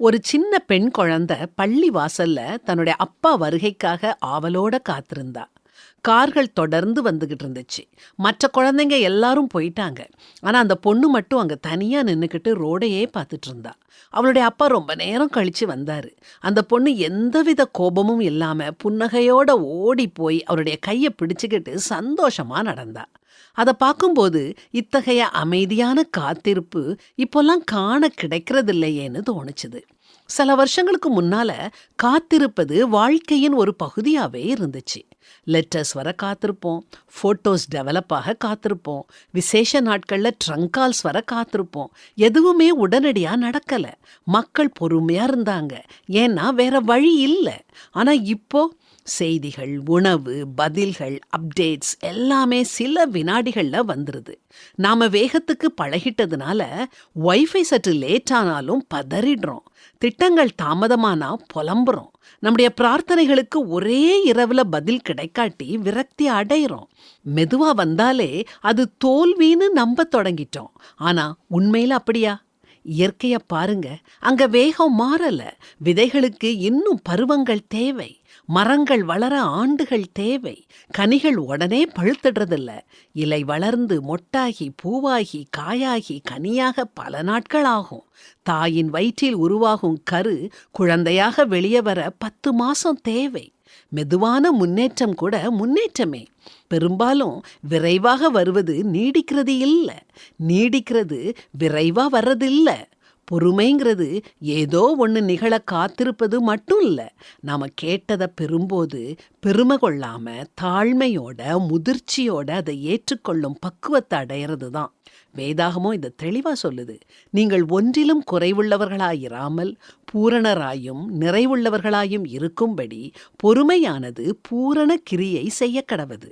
ஒரு சின்ன பெண் குழந்தை பள்ளி வாசல்ல தன்னுடைய அப்பா வருகைக்காக ஆவலோட காத்திருந்தா. கார்கள் தொடர்ந்து வந்துகிட்டு இருந்துச்சு. மற்ற குழந்தைங்க எல்லாரும் போயிட்டாங்க. ஆனா அந்த பொண்ணு மட்டும் அங்க தனியா நின்னுக்கிட்டு ரோடையே பார்த்துட்டு இருந்தா. அவளுடைய அப்பா ரொம்ப நேரம் கழிச்சு வந்தாரு. அந்த பொண்ணு எந்தவித கோபமும் இல்லாம புன்னகையோட ஓடி போய் அவருடைய கையை பிடிச்சுக்கிட்டு சந்தோஷமா நடந்தா. அதை பார்க்கும்போது இத்தகைய அமைதியான காத்திருப்பு இப்போல்லாம் காண கிடைக்கிறதில்லையேன்னு தோணுச்சுது. சில வருஷங்களுக்கு முன்னால காத்திருப்பது வாழ்க்கையின் ஒரு பகுதியாவே இருந்துச்சு. லெட்டர்ஸ் வர காத்திருப்போம் ஃபோட்டோஸ் டெவலப் ஆக காத்திருப்போம் விசேஷ நாட்கள்ல ட்ரங்கால்ஸ் வர காத்திருப்போம். எதுவுமே உடனடியா நடக்கல. மக்கள் பொறுமையா இருந்தாங்க. ஏன்னா வேற வழி இல்லை. ஆனா இப்போ செய்திகள் உணவு பதில்கள் அப்டேட்ஸ் எல்லாமே சில வினாடிகள்ல வந்துருது. நாம வேகத்துக்கு பழகிட்டதுனால வைஃபை சற்று லேட் ஆனாலும் பதறிடுறோம். திட்டங்கள் தாமதமானா புலம்புறோம். நம்முடைய பிரார்த்தனைகளுக்கு ஒரே இரவுல பதில் கிடைக்காட்டி விரக்தி அடையிறோம். மெதுவா வந்தாலே அது தோல்வின்னு நம்ப தொடங்கிட்டோம். ஆனா உண்மையில அப்படியா? இயற்கைய பாருங்க அங்க வேகம் மாறல. விதைகளுக்கு இன்னும் பருவங்கள் தேவை. மரங்கள் வளர ஆண்டுகள் தேவை. கனிகள் உடனே பழுத்துடுறதில்ல. இலை வளர்ந்து மொட்டாகி பூவாகி காயாகி கனியாக பல நாட்கள் ஆகும் தாயின் வயிற்றில் உருவாகும் கரு குழந்தையாக வெளியே வர பத்து மாசம் தேவை. மெதுவான முன்னேற்றம் கூட முன்னேற்றமே. பெரும்பாலும் விரைவாக வருவது நீடிக்கிறது இல்ல. நீடிக்கிறது விரைவா வர்றதில்ல. பொறுமைங்கிறது ஏதோ ஒன்று நிகழ காத்திருப்பது மட்டும் இல்லை. நாம் கேட்டதை பெறும்போது பெருமை கொள்ளாம தாழ்மையோட முதிர்ச்சியோட அதை ஏற்றுக்கொள்ளும் பக்குவத்தை அடையிறது தான் வேதாகமோ இதை தெளிவா சொல்லுது. நீங்கள் ஒன்றிலும் குறைவுள்ளவர்களாயிராமல் பூரணராயும் நிறைவுள்ளவர்களாயும் இருக்கும்படி பொறுமையானது பூரண கிரியை செய்ய கடவது.